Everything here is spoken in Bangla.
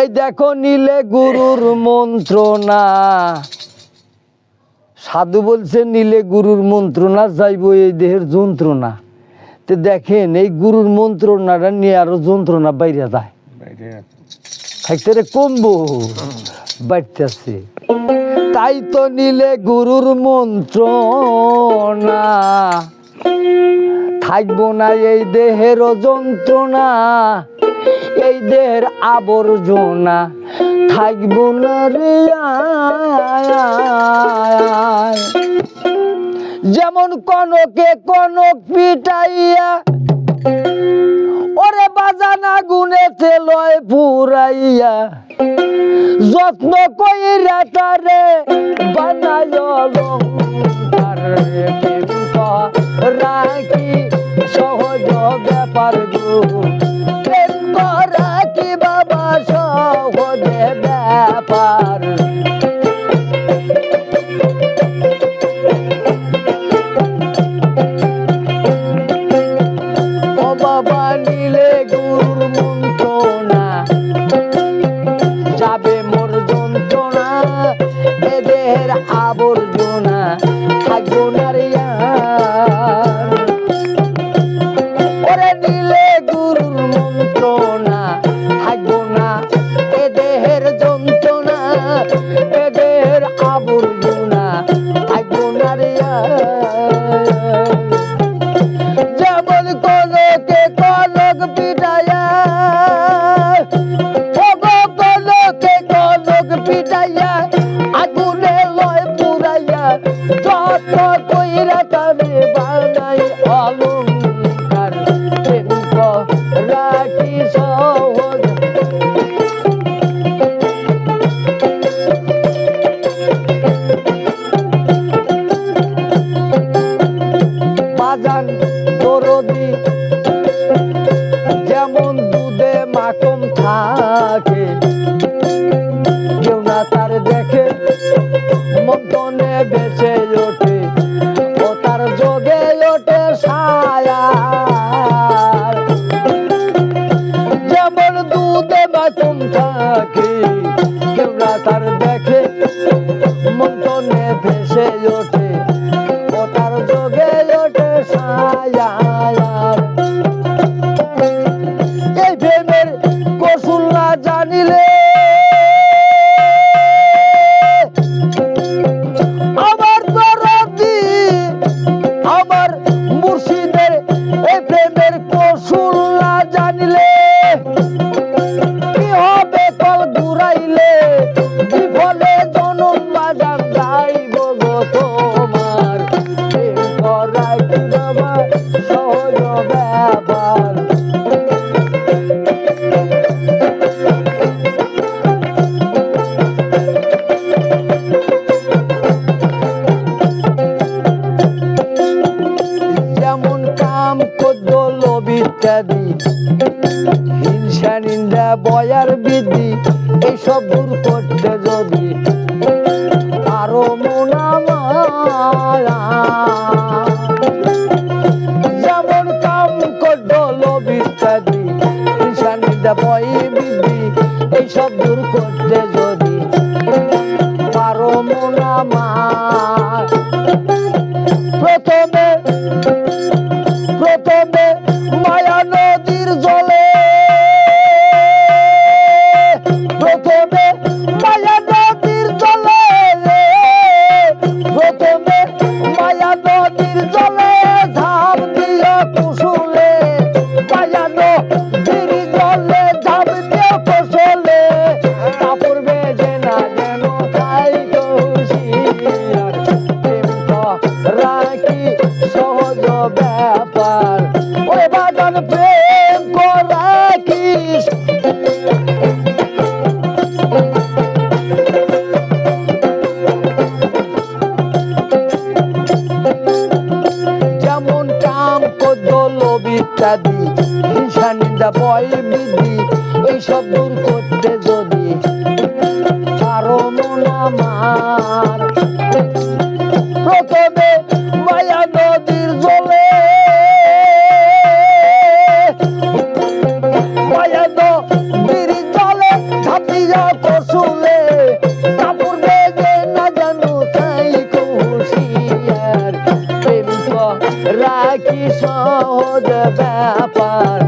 এই দেখো নীলে গুরুর মন্ত্রণা। সাধু বলছে নীলে গুরুর মন্ত্রণা যাইব এই দেহের যন্ত্রণা। তো দেখেন এই গুরুর মন্ত্রণাটা নিয়ে আরও যন্ত্রণা বাইরে যায়। থাকতে রে কমবো বাড়তেছে তাই তো নিলে গুরুর মন্ত্রণা। থাকব না এই দেহের যন্ত্রণা। দেহের আবর্জনা থাকব না রে। যেমন কনকে কনক পিটাইয়া, ওরে বাজানা গুনেতে লয় পুরাইয়া, যত্ন কইরা তারে বানায় রাখি সহজ ব্যাপার গো ব্যাপার। বাবা নিলে গুরুর মন্ত্রণা যাবে মোর যন্ত্রণা এ আবর্জনা থাকব না যত দুধে মাখন থাকে। যেমন কাম ইত্যাদি হিংসা নিন্দা বয়ার বৃদ্ধি এইসব দূর করতে যদি যেমন কাম ইত্যাদি হিংসা নিন্দা বয় বৃদ্ধি এইসব দূর করতে যদি পারো মোনামায় প্রথমে প্রথমে মায়া নদীর জলে, প্রথমে ইত্যাদি হিংসা নিন্দা ভয় বৃদ্ধি এইসব দূর করতে যদি পারো মন আমার। প্রথমে মায়া নদীর জলে, মায়া সহজ ব্যাপার।